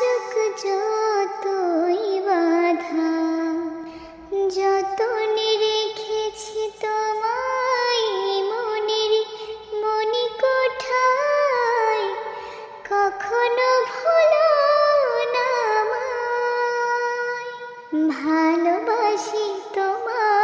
আশক যতই বাধা যত নিরেখেছি তোমায় মনের মনি কোঠায় কখনো ভুলো না ভালোবাসি তোমায়।